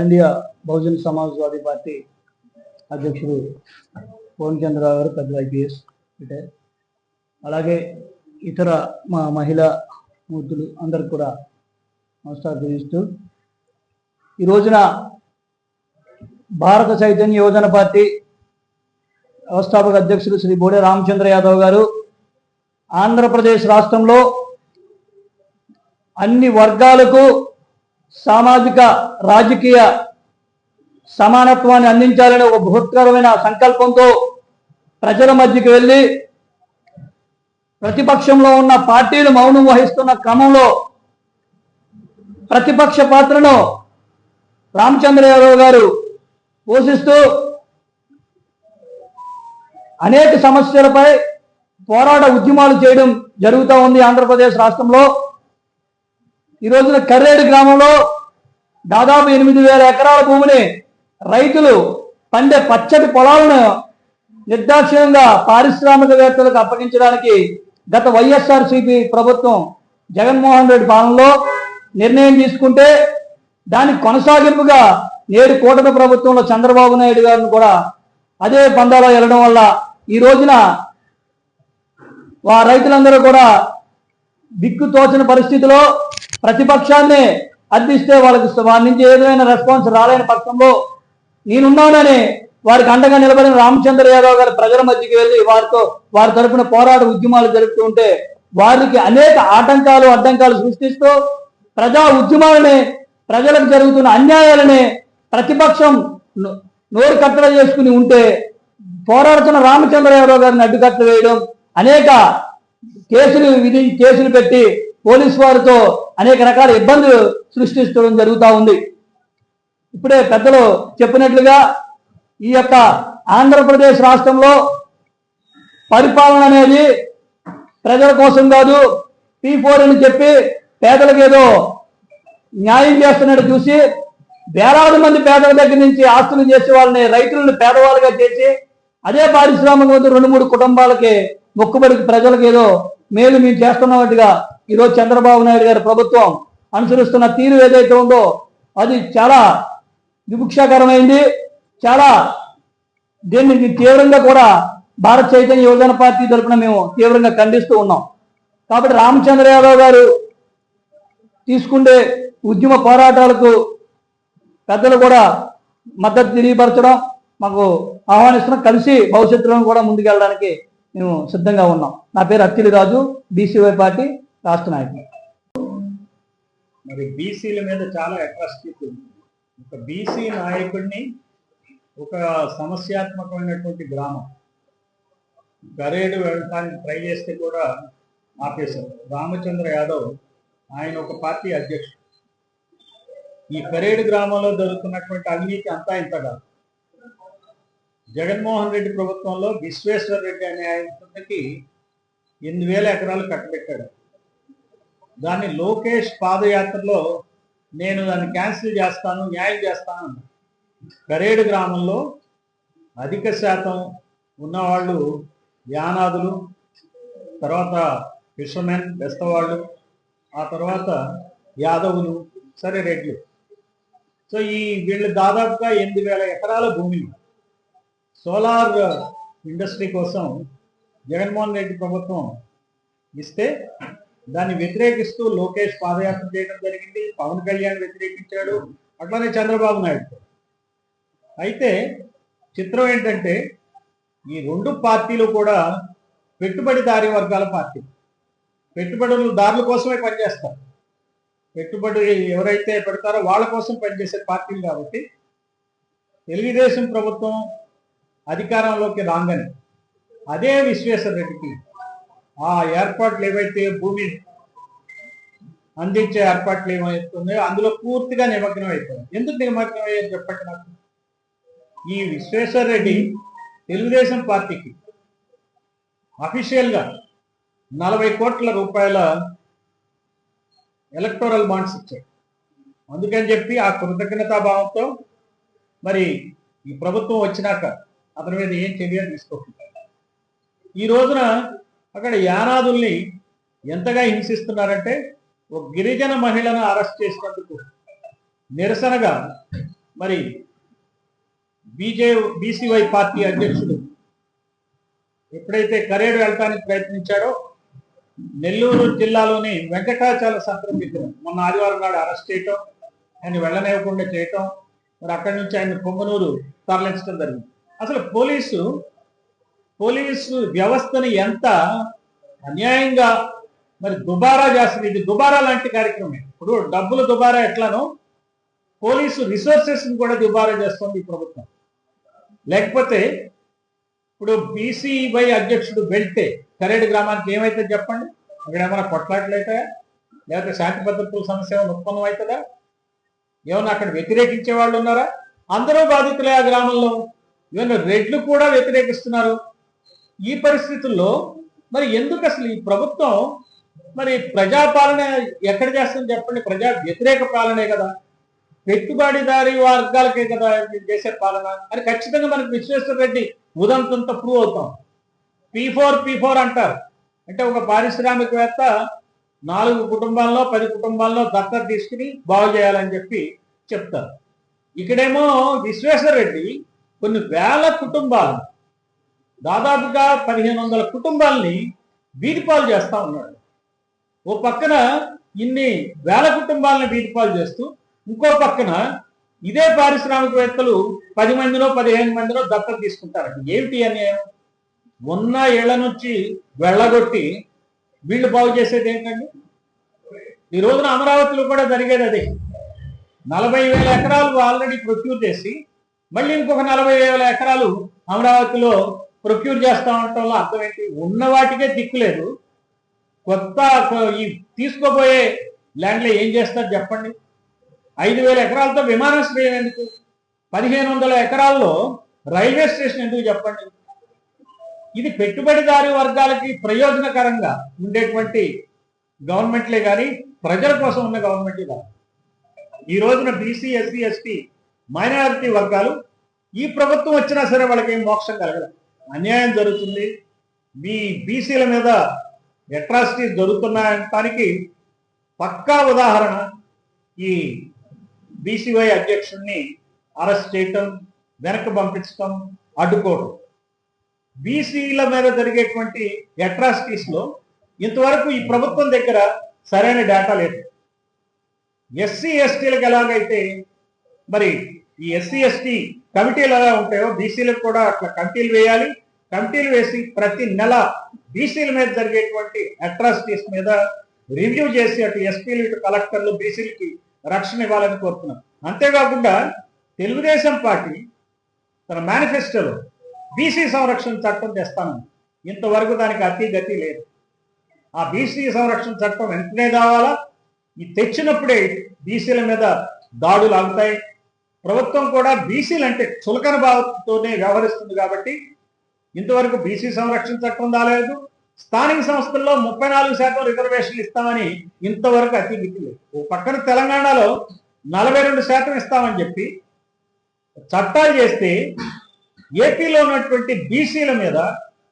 India Bahujan Samajwadi party అధ్యక్షుడు పవన్ చంద్రరావు గారు పెద్ద ఐపీఎస్ రిటైర్ అలాగే ఇతర మా మహిళా మూర్తులు అందరు కూడా నమస్కారం తెలియజేస్తూ ఈ రోజున భారత చైతన్య యువజన పార్టీ వ్యవస్థాపక అధ్యక్షుడు శ్రీ బోడే రామచంద్ర యాదవ్ గారు ఆంధ్రప్రదేశ్ రాష్ట్రంలో అన్ని వర్గాలకు సామాజిక రాజకీయ సమానత్వాన్ని అందించాలనే ఒక బృహత్కరమైన సంకల్పంతో ప్రజల మధ్యకి వెళ్ళి ప్రతిపక్షంలో ఉన్న పార్టీలు మౌనం వహిస్తున్న క్రమంలో ప్రతిపక్ష పాత్రను రామచంద్ర యాదవ్ గారు పోషిస్తూ అనేక సమస్యలపై పోరాట ఉద్యమాలు చేయడం జరుగుతూ ఉంది ఆంధ్రప్రదేశ్ రాష్ట్రంలో. ఈ రోజున కర్రేడు గ్రామంలో దాదాపు ఎనిమిది వేల ఎకరాల భూమిని రైతులు పండే పచ్చటి పొలాలను నిర్దాక్షిణ్యంగా పారిశ్రామికవేత్తలకు అప్పగించడానికి గత వైఎస్ఆర్సీపీ ప్రభుత్వం జగన్మోహన్ రెడ్డి పాలనలో నిర్ణయం తీసుకుంటే దాని కొనసాగింపుగా నేడు కూటమి ప్రభుత్వంలో చంద్రబాబు నాయుడు గారిని కూడా అదే పందాలో వెళ్ళడం వల్ల ఈ రోజున వా రైతులందరూ కూడా దిక్కు తోచిన పరిస్థితిలో ప్రతిపక్షాన్ని అర్థిస్తే వాళ్ళకి వారి నుంచి ఏదైనా రెస్పాన్స్ రాలేని పక్షంలో నేనున్నానని వారికి అండగా నిలబడిన రామచంద్ర యాదవ్ గారు ప్రజల మధ్యకి వెళ్ళి వారితో వారి తరపున పోరాట ఉద్యమాలు జరుపుతూ ఉంటే వారికి అనేక ఆటంకాలు అడ్డంకాలు సృష్టిస్తూ ప్రజా ఉద్యమాలని ప్రజలకు జరుగుతున్న అన్యాయాలని ప్రతిపక్షం నోరు కట్టడ చేసుకుని ఉంటే పోరాడుతున్న రామచంద్ర యాదవ్ గారిని అడ్డుకట్ట వేయడం అనేక కేసులు విధి కేసులు పెట్టి పోలీస్ వారితో అనేక రకాల ఇబ్బందులు సృష్టించడం జరుగుతూ ఉంది. ఇప్పుడే పెద్దలు చెప్పినట్లుగా ఈ యొక్క ఆంధ్రప్రదేశ్ రాష్ట్రంలో పరిపాలన అనేది ప్రజల కోసం కాదు పీ ఫోర్ అని చెప్పి పేదలకు ఏదో న్యాయం చేస్తున్నట్టు చూసి వేలాది మంది పేదల దగ్గర నుంచి ఆస్తులు చేసే వాళ్ళని రైతులను పేదవాళ్ళుగా చేసి అదే పారిశ్రామిక రెండు మూడు కుటుంబాలకి మొక్కుబడికి ప్రజలకు ఏదో మేలు మేము చేస్తున్నట్టుగా ఈరోజు చంద్రబాబు నాయుడు గారి ప్రభుత్వం అనుసరిస్తున్న తీరు ఏదైతే ఉందో అది చాలా విముక్షకరమైంది చాలా దీన్ని తీవ్రంగా కూడా భారత చైతన్య యువజన పార్టీ తరఫున మేము తీవ్రంగా ఖండిస్తూ ఉన్నాం. కాబట్టి రామచంద్ర యాదవ్ గారు తీసుకుండే ఉద్యమ పోరాటాలకు పెద్దలు కూడా మద్దతు తెలియపరచడం మాకు ఆహ్వానిస్తున్నాం. కలిసి భవిష్యత్తులో కూడా ముందుకెళ్ళడానికి మేము సిద్ధంగా ఉన్నాం. నా పేరు అత్తిలి రాజు బీసీవై పార్టీ రాష్ట్ర నాయకుడు మరి బీసీల మీద చాలా అట్రాసిటీ ఉంది. ఒక బీసీ నాయకుడిని ఒక సమస్యాత్మకమైనటువంటి గ్రామం గరేడు వెళ్ళడానికి ట్రై చేస్తే కూడా ఆపేశారు. రామచంద్ర యాదవ్ ఆయన ఒక పార్టీ అధ్యక్షుడు. ఈ పరేడు గ్రామంలో జరుగుతున్నటువంటి అవినీతి అంతా ఇంత కాదు. జగన్మోహన్ రెడ్డి ప్రభుత్వంలో విశ్వేశ్వర రెడ్డి అనే ఆయనకి ఎనిమిది వేల ఎకరాలు కట్టబెట్టాడు. దాన్ని లోకేష్ పాదయాత్రలో నేను దాన్ని క్యాన్సిల్ చేస్తాను న్యాయం చేస్తాను కరేడు గ్రామంలో అధిక శాతం ఉన్నవాళ్ళు యానాదులు తర్వాత ఫిషర్మెన్ బెస్తవాళ్ళు ఆ తర్వాత యాదవులు సరే రెడ్లు. సో ఈ వీళ్ళు దాదాపుగా ఎనిమిది వేల ఎకరాల భూమిని సోలార్ ఇండస్ట్రీ కోసం జగన్మోహన్ రెడ్డి ప్రభుత్వం ఇస్తే దాన్ని వ్యతిరేకిస్తూ లోకేష్ పాదయాత్ర చేయడం జరిగింది పవన్ కళ్యాణ్ వ్యతిరేకించాడు అట్లానే చంద్రబాబు నాయుడు అయితే చిత్రం ఏంటంటే ఈ రెండు పార్టీలు కూడా పెట్టుబడిదారీ వర్గాల పార్టీ. పెట్టుబడులు దారుల కోసమే పనిచేస్తారు. పెట్టుబడి ఎవరైతే పెడతారో వాళ్ళ కోసం పనిచేసే పార్టీలు కాబట్టి తెలుగుదేశం ప్రభుత్వం అధికారంలోకి రాగానే. అదే విశ్వేశ్వర రెడ్డికి ఆ ఏర్పాట్లు ఏవైతే భూమి అందించే ఏర్పాట్లు ఏమవుతున్నాయో అందులో పూర్తిగా నిమగ్నం అయిపోయింది ఎందుకు నిమగ్నం అయ్యారు చెప్పండి నాకు? ఈ విశ్వేశ్వర రెడ్డి తెలుగుదేశం పార్టీకి అఫీషియల్గా నలభై కోట్ల రూపాయల ఎలక్టోరల్ బాండ్స్ ఇచ్చాడు. అందుకని చెప్పి ఆ కృతజ్ఞతా భావంతో మరి ఈ ప్రభుత్వం వచ్చినాక అతని మీద ఏం చర్య తీసుకోకుండా. ఈ రోజున అక్కడ యానాదుల్ని ఎంతగా హింసిస్తున్నారంటే ఒక గిరిజన మహిళను అరెస్ట్ చేసినందుకు నిరసనగా మరి బీజే బీసీవై పార్టీ అధ్యక్షుడు ఎప్పుడైతే కరేడు వెళ్ళటానికి ప్రయత్నించాడో నెల్లూరు జిల్లాలోని వెంకటాచల సంతరం మొన్న ఆదివారం నాడు అరెస్ట్ చేయటం ఆయన వెళ్ళనివ్వకుండా చేయటం మరి అక్కడి నుంచి ఆయన పొంగనూరు తరలించడం జరిగింది. అసలు పోలీసు పోలీసు వ్యవస్థని ఎంత అన్యాయంగా మరి దుబారా చేస్తుంది ఇది దుబారా లాంటి కార్యక్రమం ఇప్పుడు డబ్బులు దుబారా ఎట్లానో పోలీసు రిసోర్సెస్ కూడా దుబారా చేస్తుంది ఈ ప్రభుత్వం. లేకపోతే ఇప్పుడు బీసీవై అధ్యక్షుడు వెళ్తే కరేడు గ్రామానికి ఏమైతే చెప్పండి? అక్కడ ఏమైనా కొట్లాట్లయితే లేకపోతే శాంతి భద్రతల సమస్య ఏమైనా ఉత్పన్నం అవుతుందా? ఏమన్నా అక్కడ వ్యతిరేకించే వాళ్ళు ఉన్నారా? అందరూ బాధితులే ఆ గ్రామంలో. ఈవెన్ రెడ్లు కూడా వ్యతిరేకిస్తున్నారు. ఈ పరిస్థితుల్లో మరి ఎందుకు అసలు ఈ ప్రభుత్వం మరి ప్రజాపాలన ఎక్కడ చేస్తుంది చెప్పండి? ప్రజా వ్యతిరేక పాలనే కదా. పెట్టుబడిదారి వర్గాలకే కదా చేసే పాలన. అని ఖచ్చితంగా మనకు విశ్వేశ్వర రెడ్డి ఉదంతంతో ప్రూవ్ అవుతాం. పీ ఫోర్ పీ ఫోర్ అంటారు. అంటే ఒక పారిశ్రామికవేత్త నాలుగు కుటుంబాల్లో పది కుటుంబాల్లో దత్తత తీసుకుని బాగు చేయాలని చెప్పి చెప్తారు. ఇక్కడేమో విశ్వేశ్వర రెడ్డి కొన్ని వేల కుటుంబాలు దాదాపుగా పదిహేను వందల కుటుంబాలని వీధిపాలు చేస్తా ఉన్నాడు ఓ పక్కన ఇన్ని వేల కుటుంబాలను వీధిపాలు చేస్తూ ఇంకో పక్కన ఇదే పారిశ్రామికవేత్తలు పది మందిలో పదిహేను మందిలో దత్తత తీసుకుంటారు. ఏమిటి అని ఉన్న ఇళ్ళ నుంచి వెళ్ళగొట్టి వీళ్ళు బాగు చేసేది ఏంటండి? ఈ రోజున అమరావతిలో కూడా జరిగేది అదే. నలభై వేల ఎకరాలు ఆల్రెడీ ప్రొక్యూర్ చేసి మళ్ళీ ఇంకొక నలభై వేల ఎకరాలు అమరావతిలో ప్రొక్యూర్ చేస్తా ఉండటంలో అర్థం ఏంటి ఉన్న వాటికే దిక్కులేదు కొత్త ఈ తీసుకోబోయే ల్యాండ్లో ఏం చేస్తారు చెప్పండి. ఐదు వేల ఎకరాలతో విమానాశ్రయం ఎందుకు? పదిహేను వందల ఎకరాల్లో రైల్వే స్టేషన్ ఎందుకు చెప్పండి? ఇది పెట్టుబడిదారు వర్గాలకి ప్రయోజనకరంగా ఉండేటువంటి గవర్నమెంట్లే కానీ ప్రజల కోసం ఉన్న గవర్నమెంట్లే కాదు ఈ రోజున బీసీ ఎస్సీ ఎస్టీ మైనారిటీ వర్గాలు ఈ ప్రభుత్వం వచ్చినా సరే వాళ్ళకి ఏం మోక్షం కలగదు. అన్యాయం జరుగుతుంది. మీ బీసీల మీద అట్రాసిటీస్ జరుగుతున్నాయనటానికి పక్కా ఉదాహరణ ఈ బీసీవై అధ్యక్షుడిని అరెస్ట్ చేయటం వెనక్కి పంపించటం అడ్డుకోవటం. బీసీల మీద జరిగేటువంటి అట్రాసిటీస్లో ఇంతవరకు ఈ ప్రభుత్వం దగ్గర సరైన డేటా లేదు. ఎస్సీ ఎస్టీలకు ఎలాగైతే మరి ఈ ఎస్సీ ఎస్టీ కమిటీలు ఎలా ఉంటాయో బీసీలకు కూడా అట్లా కమిటీలు వేయాలి. కమిటీలు వేసి ప్రతి నెల బీసీల మీద జరిగేటువంటి అట్రాసిటీస్ మీద రివ్యూ చేసి అటు ఎస్పీలు ఇటు కలెక్టర్లు బీసీలకి రక్షణ ఇవ్వాలని కోరుతున్నాం. అంతేకాకుండా తెలుగుదేశం పార్టీ తన మేనిఫెస్టోలో బీసీ సంరక్షణ చట్టం తెస్తాను. ఇంతవరకు దానికి అతి గతి లేదు. ఆ బీసీ సంరక్షణ చట్టం వెంటనే కావాలా ఈ తెచ్చినప్పుడే బీసీల మీద దాడులు ఆగుతాయి. ప్రభుత్వం కూడా బీసీలు అంటే చులకన భావంతోనే వ్యవహరిస్తుంది కాబట్టి ఇంతవరకు బీసీ సంరక్షణ చట్టం రాలేదు. స్థానిక సంస్థల్లో ముప్పై నాలుగు శాతం రిజర్వేషన్లు ఇస్తామని ఇంతవరకు అతి గిట్టి లేదు. ఓ పక్కన తెలంగాణలో నలభై రెండు శాతం ఇస్తామని చెప్పి చట్టాలు చేస్తే ఏపీలో ఉన్నటువంటి బీసీల మీద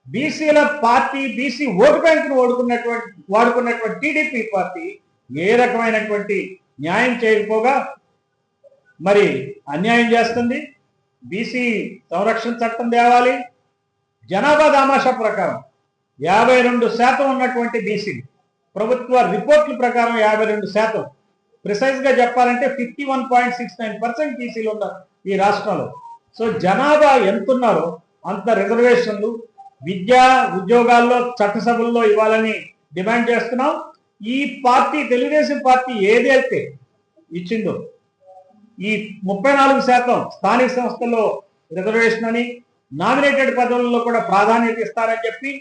బీసీల పార్టీ బీసీ ఓటు బ్యాంకును ఓడుకున్నటువంటి వాడుకున్నటువంటి టీడీపీ పార్టీ ఏ రకమైనటువంటి న్యాయం చేయకపోగా మరి అన్యాయం చేస్తుంది. బీసీ సంరక్షణ చట్టం తేవాలి. జనాభా దామాషా ప్రకారం యాభై రెండు శాతం ఉన్నటువంటి బీసీలు ప్రభుత్వ రిపోర్ట్ల ప్రకారం యాభై రెండు శాతం. ప్రిసైజ్గా చెప్పాలంటే fifty one point six nine percent బీసీలు ఉన్నారు ఈ రాష్ట్రంలో. సో జనాభా ఎంత ఉన్నారో అంత రిజర్వేషన్లు విద్యా ఉద్యోగాల్లో చట్టసభల్లో ఇవ్వాలని డిమాండ్ చేస్తున్నాం. ఈ పార్టీ తెలుగుదేశం పార్టీ ఏదైతే ఇచ్చిందో ఈ ముప్పై నాలుగు శాతం స్థానిక సంస్థల్లో రిజర్వేషన్ అని నామినేటెడ్ పదవుల్లో కూడా ప్రాధాన్యత ఇస్తారని చెప్పి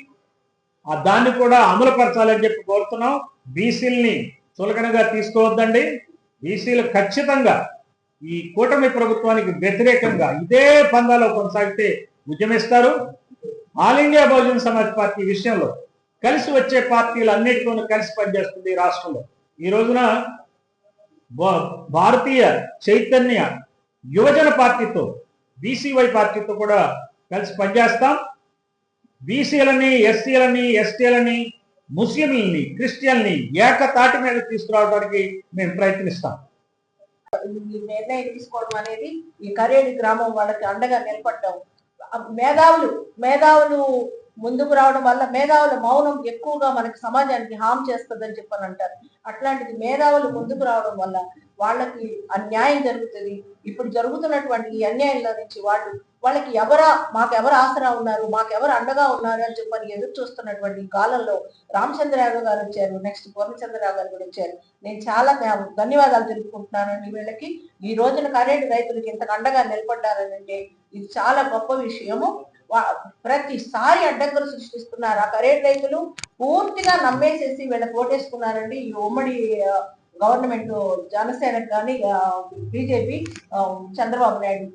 ఆ దాన్ని కూడా అమలుపరచాలని చెప్పి కోరుతున్నాం. బీసీలని చులకనగా తీసుకోవద్దండి. బీసీలు ఖచ్చితంగా ఈ కూటమి ప్రభుత్వానికి వ్యతిరేకంగా ఇదే పందాలో కొనసాగితే ఉద్యమిస్తారు. All India Bahujan Samaj Party విషయంలో కలిసి వచ్చే పార్టీలు అన్నిటితోనూ కలిసి పనిచేస్తుంది ఈ రాష్ట్రంలో. ఈ రోజున భారతీయ చైతన్య యువజన పార్టీతో బీసీవై పార్టీతో కూడా కలిసి పనిచేస్తాం. బీసీలని ఎస్సీలని ఎస్టీలని ముస్లింలని క్రిస్టియన్ని ఏకతాటి మీద తీసుకురావడానికి మేము ప్రయత్నిస్తాం. నిర్ణయం తీసుకోవడం అనేది ఈ కరేడి గ్రామం వాళ్ళకి అండగా నిలబడ్డాం. మేధావులు మేధావులు ముందుకు రావడం వల్ల మేధావుల మౌనం ఎక్కువగా మనకి సమాజానికి హామ్ చేస్తుందని చెప్పని అంటారు. అట్లాంటిది మేధావులు ముందుకు రావడం వల్ల వాళ్ళకి అన్యాయం జరుగుతుంది. ఇప్పుడు జరుగుతున్నటువంటి ఈ అన్యాయంలో నుంచి వాళ్ళు వాళ్ళకి ఎవరా మాకు ఎవరు ఆసరా ఉన్నారు మాకు ఎవరు అండగా ఉన్నారు అని చెప్పని ఎదురు చూస్తున్నటువంటి కాలంలో రామచంద్రరావు గారు వచ్చారు నెక్స్ట్ పూర్ణచంద్రరావు గారు కూడా వచ్చారు. నేను చాలా ధన్యవాదాలు తెలుపుకుంటున్నాను. వీళ్ళకి ఈ రోజున కరెంటు రైతులకి ఇంత అండగా నిలబడ్డారని అంటే ఇది చాలా గొప్ప విషయము. ప్రతిసారి అడ్డంకులు సృష్టిస్తున్నారు. ఆ కరెంట్ రైతులు పూర్తిగా నమ్మేసేసి వీళ్ళకి ఓటేసుకున్నారండి ఈ ఉమ్మడి గవర్నమెంట్ జనసేనకు కానీ బీజేపీ చంద్రబాబు నాయుడు.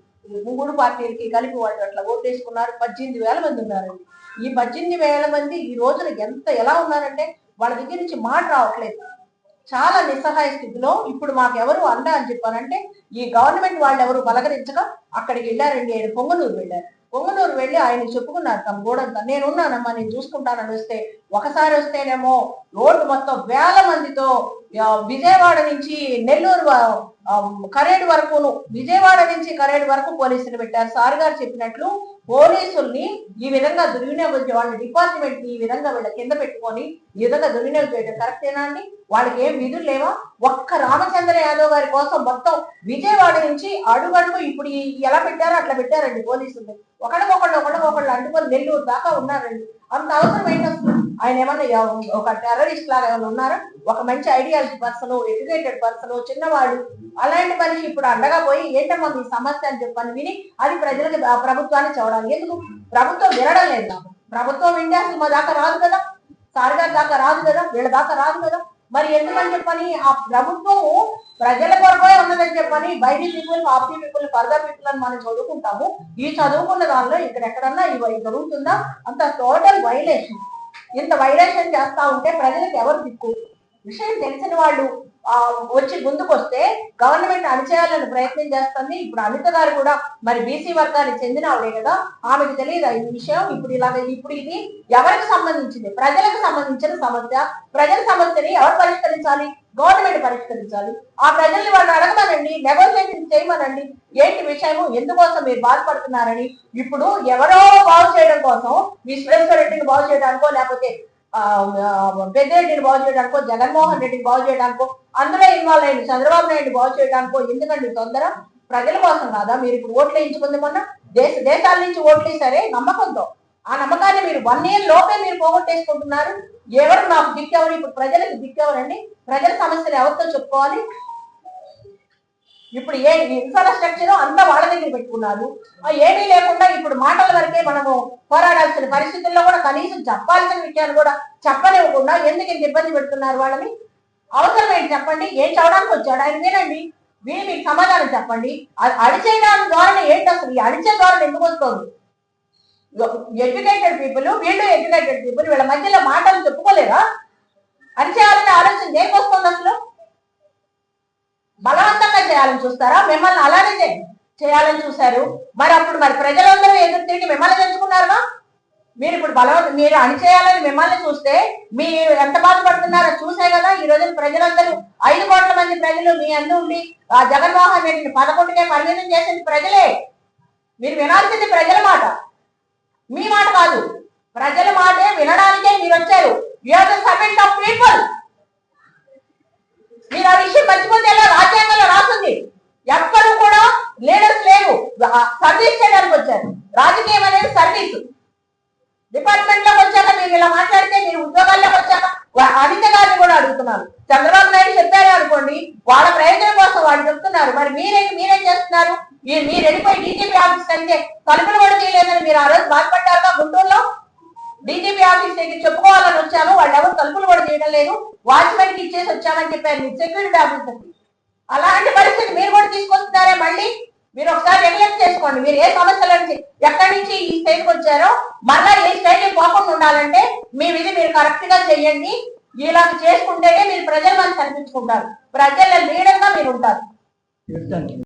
మూడు పార్టీలకి కలిపి వాళ్ళు అట్లా ఓటేసుకున్నారు పద్దెనిమిది వేల మంది ఉన్నారండి. ఈ పద్దెనిమిది వేల మంది ఈ రోజున ఎంత ఎలా ఉన్నారంటే వాళ్ళ దగ్గర నుంచి మాట రావట్లేదు. చాలా నిస్సహాయ స్థితిలో ఇప్పుడు మాకు ఎవరు అండ అని చెప్పారంటే ఈ గవర్నమెంట్ వాళ్ళు ఎవరు బలకరించక అక్కడికి వెళ్ళారండి. ఆయన పొంగనూరు వెళ్ళారు. పొంగనూరు వెళ్ళి ఆయన చెప్పుకున్నారు తమ గోడంతా. నేను ఉన్నానమ్మా నేను చూసుకుంటానని వస్తే ఒకసారి వస్తేనేమో రోడ్డు మొత్తం వేల మందితో విజయవాడ నుంచి నెల్లూరు కరేడు వరకును విజయవాడ నుంచి కరేడు వరకు పోలీసులు పెట్టారు. సార్ గారు చెప్పినట్లు పోలీసుల్ని ఈ విధంగా దుర్వినియోగం చే- వాళ్ళ డిపార్ట్మెంట్ ఈ విధంగా వీళ్ళ కింద పెట్టుకొని ఈ విధంగా దుర్వినియోగం చేయడం కరెక్టేనా అండి? వాళ్ళకి ఏం విధులు లేవా? ఒక్క రామచంద్ర యాదవ్ గారి కోసం మొత్తం విజయవాడ నుంచి అడుగడుగు ఇప్పుడు ఎలా పెట్టారో అట్లా పెట్టారండి పోలీసులు ఒకళ్ళకొకళ్ళు ఒకళ్ళకొకళ్ళు అంటుకొని నెల్లూరు దాకా ఉన్నారండి. అంత అవసరం ఆయన ఏమన్నా ఒక టెర్రరిస్ట్ లాగా ఏమైనా ఉన్నారా? ఒక మంచి ఐడియాలజీ పర్సన్ ఎడ్యుకేటెడ్ పర్సన్ చిన్నవాడు. అలాంటి మనిషి ఇప్పుడు అండగా పోయి ఏంటమ్మా మీ సమస్య అని చెప్పని విని అది ప్రజలకు ప్రభుత్వాన్ని చూడాలి ఎందుకు? ప్రభుత్వం వినడం లేదు నాకు. ప్రభుత్వం వింటే అసలు మా దాకా రాదు కదా. సార్ గారి దాకా రాదు కదా. వీళ్ళ దాకా రాదు కదా. మరి ఎందుకని చెప్పని? ఆ ప్రభుత్వం ప్రజల కొరకే ఉన్నదని చెప్పని బయటి పీపుల్ ఆఫీ పీపుల్ ఫర్దర్ పీపుల్ అని మనం చదువుకుంటాము. ఈ చదువుకున్న దానిలో ఇక్కడ ఎక్కడన్నా ఇవి జరుగుతుందా? అంత టోటల్ వైలేషన్. ఇంత వైలేషన్ చేస్తా ఉంటే ప్రజలకు ఎవరు దిక్కు విషయం తెలిసిన వాళ్ళు. వచ్చి ముందుకు వస్తే గవర్నమెంట్ అణిచేయాలని ప్రయత్నం చేస్తుంది. ఇప్పుడు అనిత గారు కూడా మరి బీసీ వర్గానికి చెందిన ఆవిడే కదా ఆమెకు తెలియదు ఈ విషయం? ఇప్పుడు ఇలాగ ఇప్పుడు ఇది ఎవరికి సంబంధించింది? ప్రజలకు సంబంధించిన సమస్య. ప్రజల సమస్యని ఎవరు పరిష్కరించాలి? గవర్నమెంట్ పరిష్కరించాలి. ఆ ప్రజల్ని వాళ్ళు అడగమనండి నెగోషియేషన్ చేయమనండి. ఏంటి విషయము? ఎందుకోసం మీరు బాధపడుతున్నారని ఇప్పుడు ఎవరో బాగు చేయడం కోసం మీ రెడ్డిని బాగు చేయడానికో లేకపోతే పెద్ద రెడ్డిని బాగు చేయడానికో జగన్మోహన్ రెడ్డిని బాగు చేయడానికో అందులో ఇన్వాల్వ్ అయ్యింది చంద్రబాబు నాయుడు బాగు చేయడానికో ఎందుకండి తొందర? ప్రజల కోసం కాదా? మీరు ఇప్పుడు ఓట్లు వేయించుకుంది మొన్న. దేశ దేశాల నుంచి ఓట్లు సరే నమ్మకంతో. ఆ నమ్మకాన్ని మీరు వన్ ఇయర్ లోపే మీరు పోగొట్టేసుకుంటున్నారు. ఎవరు నాకు దిక్కెవరు? ఇప్పుడు ప్రజలకు దిక్కెవరండి? ప్రజల సమస్యలు ఎవరితో చెప్పుకోవాలి? ఇప్పుడు ఏ ఇన్ఫ్రాస్ట్రక్చర్ అంతా వాళ్ళ దగ్గర పెట్టుకున్నారు. ఏమీ లేకుండా ఇప్పుడు మాటల వరకే మనము పోరాడాల్సిన పరిస్థితుల్లో కూడా కనీసం చెప్పాల్సిన విషయాలు కూడా చెప్పనివ్వకుండా ఎందుకు ఇంత ఇబ్బంది పెడుతున్నారు వాళ్ళని? అవసరం ఏంటి చెప్పండి. ఏం చదవడానికి వచ్చాడు? ఆయన వినండి విని మీకు సమాధానం చెప్పండి. అది అడిచేయడానికి ఏంటి అసలు? ఈ అడిచే ద్వారా ఎందుకు వస్తుంది? ఎడ్యుకేటెడ్ పీపుల్ వీళ్ళు ఎడ్యుకేటెడ్ పీపుల్ వీళ్ళ మధ్యలో మాటలు చెప్పుకోలేరా? అరిచేయాలనే ఆలోచన ఏం వస్తుంది అసలు? బలవంతంగా చేయాలని చూస్తారా? మిమ్మల్ని అలానే చేయాలని చూశారు. మరి అప్పుడు మరి ప్రజలందరూ ఎదురు తిరిగి మిమ్మల్ని తెచ్చుకున్నారుగా? మీరు ఇప్పుడు బలవంత మీరు అణిచేయాలని మిమ్మల్ని చూస్తే మీరు ఎంత బాధపడుతున్నారో చూసే కదా ఈ రోజు ప్రజలందరూ. ఐదు కోట్ల మంది ప్రజలు మీ అందు ఉండి ఆ జగన్మోహన్ రెడ్డిని పదకొండుకే పరిమితం చేసింది ప్రజలే. మీరు వినాల్సింది ప్రజల మాట. మీ మాట కాదు. ప్రజల మాటే వినడానికే మీరు వచ్చారు. You are the servant of people మీరు ఆ విషయం మర్చిపోతే ఎలా? రాజ్యాంగంలో రాస్తుంది ఎక్కడూ కూడా లీడర్స్ లేరు. సర్వీస్ చేయడానికి వచ్చారు. రాజకీయం అనేది సర్వీసు డిపార్ట్మెంట్లోకి వచ్చాక మీరు ఇలా మాట్లాడితే మీరు ఉద్యోగాల్లోకి వచ్చాక అనిత గారిని కూడా అడుగుతున్నారు. చంద్రబాబు నాయుడు చెప్పారు అనుకోండి వాళ్ళ ప్రయోజనం కోసం వాళ్ళు చెప్తున్నారు. మరి మీరే మీరేం చేస్తున్నారు? మీరు వెళ్ళిపోయి డీజీపీ ఆఫీస్ కంటే తలుపులు కూడా తీయలేదని మీరు ఆ రోజు బాధపడ్డారుగా గుంటూరులో? డీజీపీ ఆఫీస్ దగ్గర చెప్పుకోవాలని వచ్చాము వాళ్ళు ఎవరు తలుపులు కూడా చేయడం లేదు. వాచ్మెన్కి ఇచ్చేసి వచ్చామని చెప్పారు. మీ సెక్యూరిటీ ఆఫీసర్ అలాంటి పరిస్థితి మీరు కూడా తీసుకొస్తున్నారే మళ్ళీ? మీరు ఒకసారి రిఫ్లెక్ట్ చేసుకోండి. మీరు ఏ సమస్యల నుంచి ఎక్కడి నుంచి ఈ స్టేట్ వచ్చారో మళ్ళా ఏ స్టేట్ పోకుండా ఉండాలంటే మీ విధి మీరు కరెక్ట్గా చేయండి. ఇలా చేసుకుంటేనే మీరు ప్రజల మంది కనిపించుకుంటారు. ప్రజల లీడర్గా మీరు ఉంటారు.